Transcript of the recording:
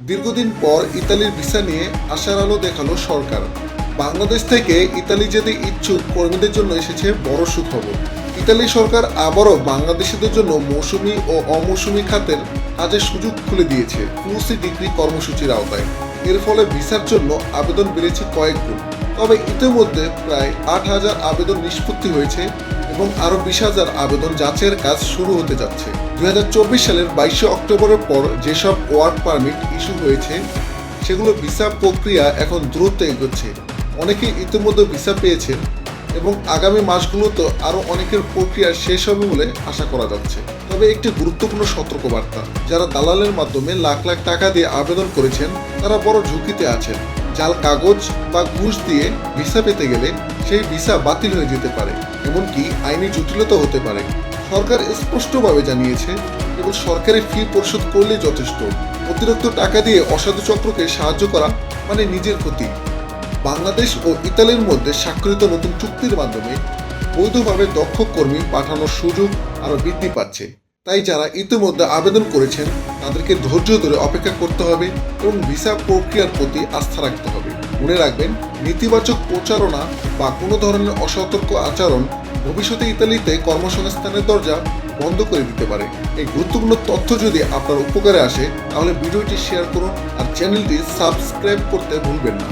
দীর্ঘদিন পর ইতালির ভিসা নিয়ে আশার আলো দেখাল সরকার। বাংলাদেশ থেকে ইতালি যেতে ইচ্ছুক কর্মীদের জন্য এসেছে বড় সুখবর। ইতালি সরকার আবারও বাংলাদেশিদের জন্য মৌসুমি ও অমৌসুমি খাতের কাজের সুযোগ খুলে দিয়েছে ফ্লুসি ডিগ্রি কর্মসূচির আওতায়। এর ফলে ভিসার জন্য আবেদন বেড়েছে কয়েক গুণ তবে ইতিমধ্যে প্রায় আট হাজার আবেদন নিষ্পত্তি হয়েছে এবং আরও বিশ হাজার আবেদন যাচাইয়ের কাজ শুরু হতে যাচ্ছে। দুই হাজার চব্বিশ সালের বাইশে অক্টোবরের পর যেসব ওয়ার্ক পারমিট ইস্যু হয়েছে, সেগুলো ভিসা প্রক্রিয়া এখন দ্রুত এগোচ্ছে। অনেকেই ইতিমধ্যে ভিসা পেয়েছেন এবং আগামী মাসগুলোতে আরও অনেকের প্রক্রিয়া শেষ হবে বলে আশা করা যাচ্ছে। তবে একটি গুরুত্বপূর্ণ সতর্কবার্তা, যারা দালালের মাধ্যমে লাখ লাখ টাকা দিয়ে আবেদন করেছেন, তারা বড় ঝুঁকিতে আছেন। জাল কাগজ বা ঘুষ দিয়ে ভিসা পেতে গেলে সেই ভিসা বাতিল হয়ে যেতে পারে, এমনকি আইনি জটিলতা হতে পারে। সরকার স্পষ্টভাবে জানিয়েছে, কেবল সরকারি ফি পরিশোধ করলেই যথেষ্ট। অতিরিক্ত টাকা দিয়ে অসাধু চক্রকে সাহায্য করা মানে নিজের ক্ষতি। বাংলাদেশ ও ইতালির মধ্যে স্বাক্ষরিত নতুন চুক্তির মাধ্যমে বৈধভাবে দক্ষ কর্মী পাঠানোর সুযোগ আরও বৃদ্ধি পাচ্ছে। তাই যারা ইতিমধ্যে আবেদন করেছেন, তাদেরকে ধৈর্য ধরে অপেক্ষা করতে হবে এবং ভিসা প্রক্রিয়ার প্রতি আস্থা রাখতে হবে। মনে রাখবেন, নেতিবাচক প্রচারণা বা কোনো ধরনের অসতর্ক আচরণ ভবিষ্যতে ইতালিতে কর্মসংস্থানের দরজা বন্ধ করে দিতে পারে। এই গুরুত্বপূর্ণ তথ্য যদি আপনার উপকারে আসে, তাহলে ভিডিওটি শেয়ার করুন আর চ্যানেলটি সাবস্ক্রাইব করতে ভুলবেন না।